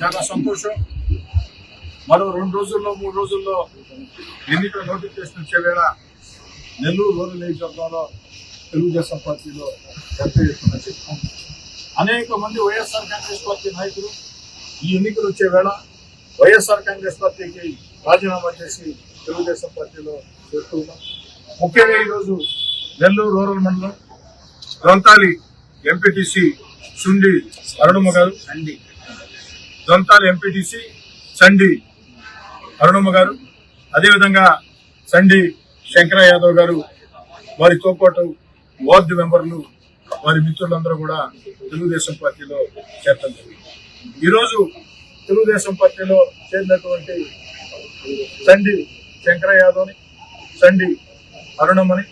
చాలా సంతోషం. మరో రెండు రోజుల్లో మూడు రోజుల్లో ఎన్నికల నోటిఫికేషన్ వచ్చే వేళ నెల్లూరు రూరల్ నియోజకవర్గంలో తెలుగుదేశం పార్టీలో పెద్ద చెప్తాం అనేక మంది వైఎస్ఆర్ కాంగ్రెస్ పార్టీ నాయకులు ఈ ఎన్నికలు వచ్చే వేళ వైఎస్ఆర్ కాంగ్రెస్ పార్టీకి రాజీనామా చేసి తెలుగుదేశం పార్టీలో చేరుతూ ముఖ్యంగా ఈరోజు నెల్లూరు రూరల్ మండలం గ్రంథాలి ఎంపీటీసీ సుండి అరుణమ్మ గారు. అండి దొంతాల ఎంపీటీసీ చండి అరుణమ్మ గారు అదేవిధంగా చండి శంకర యాదవ్ గారు వారితో పాటు వార్డు మెంబర్లు వారి మిత్రులందరూ కూడా తెలుగుదేశం పార్టీలో చేరటం జరిగింది. ఈరోజు తెలుగుదేశం పార్టీలో చేరినటువంటి చండి శంకర యాదవ్ని చండి అరుణమ్మని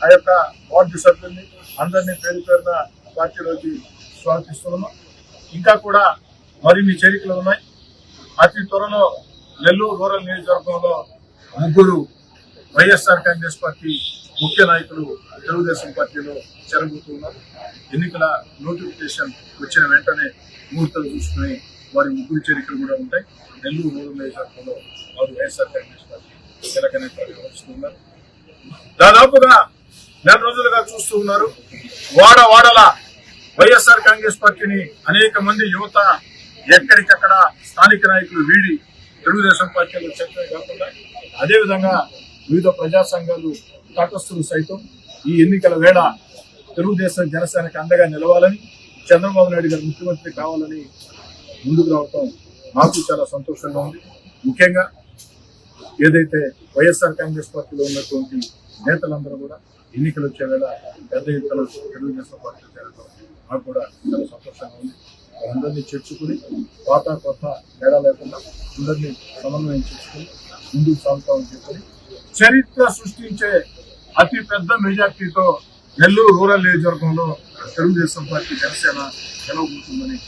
ఆ యొక్క వార్డు సభ్యుల్ని అందరినీ పేరు పేరున పార్టీలోకి స్వాగతిస్తున్నాము ఇంకా కూడా మరిన్ని చేరికలు ఉన్నాయి. అతి త్వరలో నెల్లూరు రూరల్ నియోజకవర్గంలో ముగ్గురు వైఎస్ఆర్ కాంగ్రెస్ పార్టీ ముఖ్య నాయకులు తెలుగుదేశం పార్టీలో చేరబోతున్నారు ఎన్నికల నోటిఫికేషన్ వచ్చిన వెంటనే ముహూర్తాలు చూసుకుని వారి ముగ్గురు చేరికలు కూడా ఉంటాయి. నెల్లూరు రూరల్ నియోజకవర్గంలో వారు వైఎస్ఆర్ కాంగ్రెస్ పార్టీ కీలక నేతలు వ్యవహరిస్తున్నారు. దాదాపుగా నెల రోజులుగా చూస్తూ ఉన్నారు. వాడ వాడల వైఎస్ఆర్ కాంగ్రెస్ పార్టీని అనేక మంది యువత ఎక్కడికక్కడ స్థానిక నాయకులు వీడి తెలుగుదేశం పార్టీలో చేరడమే కాకుండా అదేవిధంగా వివిధ ప్రజా సంఘాలు తటస్థులు సైతం ఈ ఎన్నికల వేళ తెలుగుదేశం జనసేనకు అండగా నిలవాలని చంద్రబాబు నాయుడు గారు ముఖ్యమంత్రి కావాలని ముందుకు రావటం నాకు చాలా సంతోషంగా ఉంది. ముఖ్యంగా ఏదైతే వైఎస్ఆర్ కాంగ్రెస్ పార్టీలో ఉన్నటువంటి నేతలందరూ కూడా ఎన్నికలు వచ్చే వేళ పెద్ద ఎత్తున తెలుగుదేశం పార్టీ చేరడం నాకు కూడా చాలా సంతోషంగా ఉంది. అందరినీ చేర్చుకుని పాత కొత్త తేడా లేకుండా అందరినీ సమన్వయం చేసుకుని ముందుకు సాగుతామని చెప్పి చరిత్ర సృష్టించే అతి పెద్ద మెజార్టీతో నెల్లూరు రూరల్ నియోజకవర్గంలో తెలుగుదేశం పార్టీ జనసేన గెలవబోతుందని